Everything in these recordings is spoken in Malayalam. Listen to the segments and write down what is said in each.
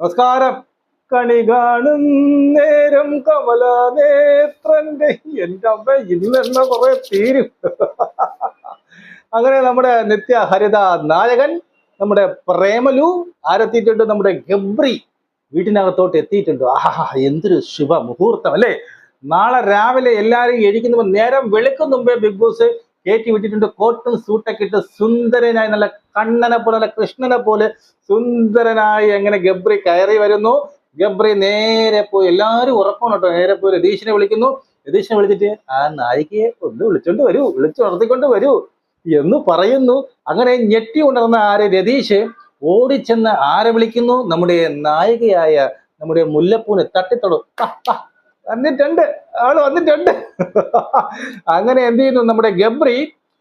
നമസ്കാരം. കണി കാണും നേരം കമല നേത്രന്റെ എന്റെ അമ്മ ഇന്നെണ്ണ കുറെ തീരും അങ്ങനെ നമ്മുടെ നിത്യ ഹരിത നായകൻ നമ്മുടെ പ്രേമലു ആരെത്തിയിട്ടുണ്ട് നമ്മുടെ ഗബ്രി വീട്ടിനകത്തോട്ട് എത്തിയിട്ടുണ്ട്. ആഹാ എന്തൊരു ശുഭ മുഹൂർത്തം അല്ലേ? നാളെ രാവിലെ എല്ലാരും എഴിക്കുന്ന നേരം വെളുക്കും മുമ്പേ ബിഗ് ബോസ് കയറ്റി വിട്ടിട്ടുണ്ട്. കോട്ടും സൂട്ടൊക്കെ ഇട്ട് സുന്ദരനായി നല്ല കണ്ണനെ പോലെ നല്ല കൃഷ്ണനെ പോലെ സുന്ദരനായി എങ്ങനെ ഗബ്രി കയറി വരുന്നു. ഗബ്രി നേരെ പോയി എല്ലാവരും ഉറപ്പാണ് കേട്ടോ. നേരെ പോയി രതീഷിനെ വിളിക്കുന്നു. രതീഷിനെ വിളിച്ചിട്ട് ആ നായികയെ ഒന്ന് വിളിച്ചോണ്ട് വരൂ വിളിച്ചുണർത്തിക്കൊണ്ട് വരൂ എന്ന് പറയുന്നു. അങ്ങനെ ഞെട്ടി ഉണർന്ന ആര്? രതീഷ് ഓടിച്ചെന്ന് ആരെ വിളിക്കുന്നു? നമ്മുടെ നായികയായ നമ്മുടെ മുല്ലപ്പൂനെ തട്ടിത്തൊടു. വന്നിട്ടുണ്ട് ആൾ വന്നിട്ടുണ്ട്. അങ്ങനെ എന്ത് ചെയ്യുന്നു? നമ്മുടെ ഗബ്രി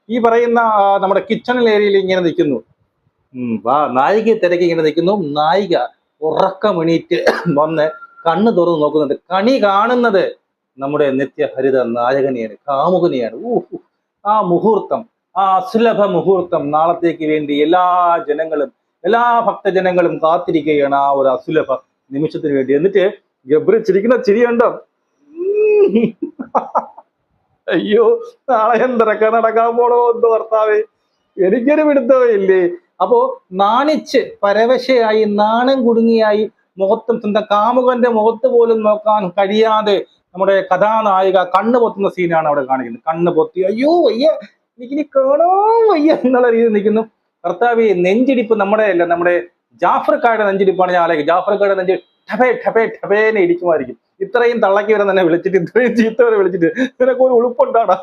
ഈ പറയുന്ന നമ്മുടെ കിച്ചണിൽ ഏരിയയിൽ ഇങ്ങനെ നിൽക്കുന്നു. വാ നായികയെ തിരക്കി ഇങ്ങനെ നിൽക്കുന്നു. നായിക ഉറക്കമെണീറ്റ് വന്ന് കണ്ണ് തുറന്ന് നോക്കുന്നുണ്ട്. കണി കാണുന്നത് നമ്മുടെ നിത്യഹരിത നായകനെയാണ് കാമുകനെയാണ്. ഊ ഊ. ആ മുഹൂർത്തം ആ അസുലഭ മുഹൂർത്തം നാളത്തേക്ക് വേണ്ടി എല്ലാ ജനങ്ങളും എല്ലാ ഭക്തജനങ്ങളും കാത്തിരിക്കുകയാണ് ആ ഒരു അസുലഭ നിമിഷത്തിന് വേണ്ടി. എന്നിട്ട് ഗബ്രി ചിരിക്കുന്ന ചിരി കണ്ടോ ഉം. അയ്യോ നാളെ എന്തൊക്കെ നടക്കാൻ പോണോ എന്ന് ഭർത്താവേ. എനിക്കൊരു വിടുത്തവയില്ലേ അപ്പോ നാണിച്ച് പരവശയായി നാണം കുടുങ്ങിയായി മുഖത്തും സ്വന്തം കാമുകന്റെ മുഖത്ത് പോലും നോക്കാൻ കഴിയാതെ നമ്മുടെ കഥാനായിക കണ്ണ് പൊത്തുന്ന സീനാണ് അവിടെ കാണിക്കുന്നത്. കണ്ണ് പൊത്തി അയ്യോ വയ്യ എനിക്കിനി കാണോ വയ്യ എന്നുള്ള രീതിയിൽ നിൽക്കുന്നു. കർത്താവ് നെഞ്ചിടിപ്പ് നമ്മുടെ അല്ല നമ്മുടെ ജാഫർക്കാരുടെ നെഞ്ചിടിപ്പാണ് ഞാൻ ആലോചിക്കും ജാഫർക്കാരുടെ നെഞ്ച് ഠപേ ഠപേ ഠപേനെ ഇടിക്കുമായിരിക്കും. ഇത്രയും തള്ളക്കി വരെ തന്നെ വിളിച്ചിട്ട് ഇത്രയും ചീത്ത വരെ വിളിച്ചിട്ട് നിനക്ക് ഒരു ഉളുപ്പുണ്ടാടാ.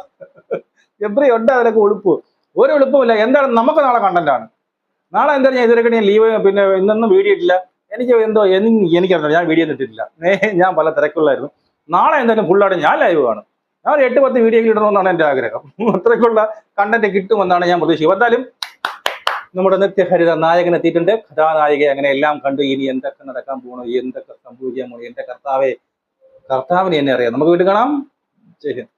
എത്രയും ഉണ്ട് അതിനൊക്കെ ഉളുപ്പ്? ഒരു എളുപ്പമില്ല എന്താണ് നമുക്ക് നാളെ കണ്ടന്റാണ് നാളെ എന്താ ഞാൻ ഇതുവരെ ഞാൻ ലീവ് പിന്നെ ഇന്നൊന്നും വീഡിയോ ഇട്ടില്ല. എനിക്ക് എന്തോ എനിക്ക് എനിക്കറിയില്ല ഞാൻ വീഡിയോ ഇട്ടിട്ടില്ല. ഞാൻ പല തിരക്കുള്ളായിരുന്നു നാളെ എന്തായാലും ഫുള്ളായിട്ട് ഞാൻ ലൈവ് കാണും. ഞാൻ ഒരു എട്ട് പത്ത് വീഡിയോ ഇടണമെന്നാണ് എന്റെ ആഗ്രഹം. അത്രയ്ക്കുള്ള കണ്ടന്റ് കിട്ടുമെന്നാണ് ഞാൻ പ്രതീക്ഷിക്കുന്നത് എന്തായാലും നമ്മുടെ നിത്യഹരിത നായകൻ എത്തിയിട്ടുണ്ട്. കഥാനായികയെ അങ്ങനെ എല്ലാം കണ്ടു. ഇനി എന്തൊക്കെ നടക്കാൻ പോകണോ എന്തൊക്കെ സംഭവിക്കാൻ പോകണോ എന്റെ കർത്താവെ കർത്താവിനെ എന്നെ അറിയാം. നമുക്ക് വീണ്ടും കാണാം. ജയ് ഹിന്ദ്.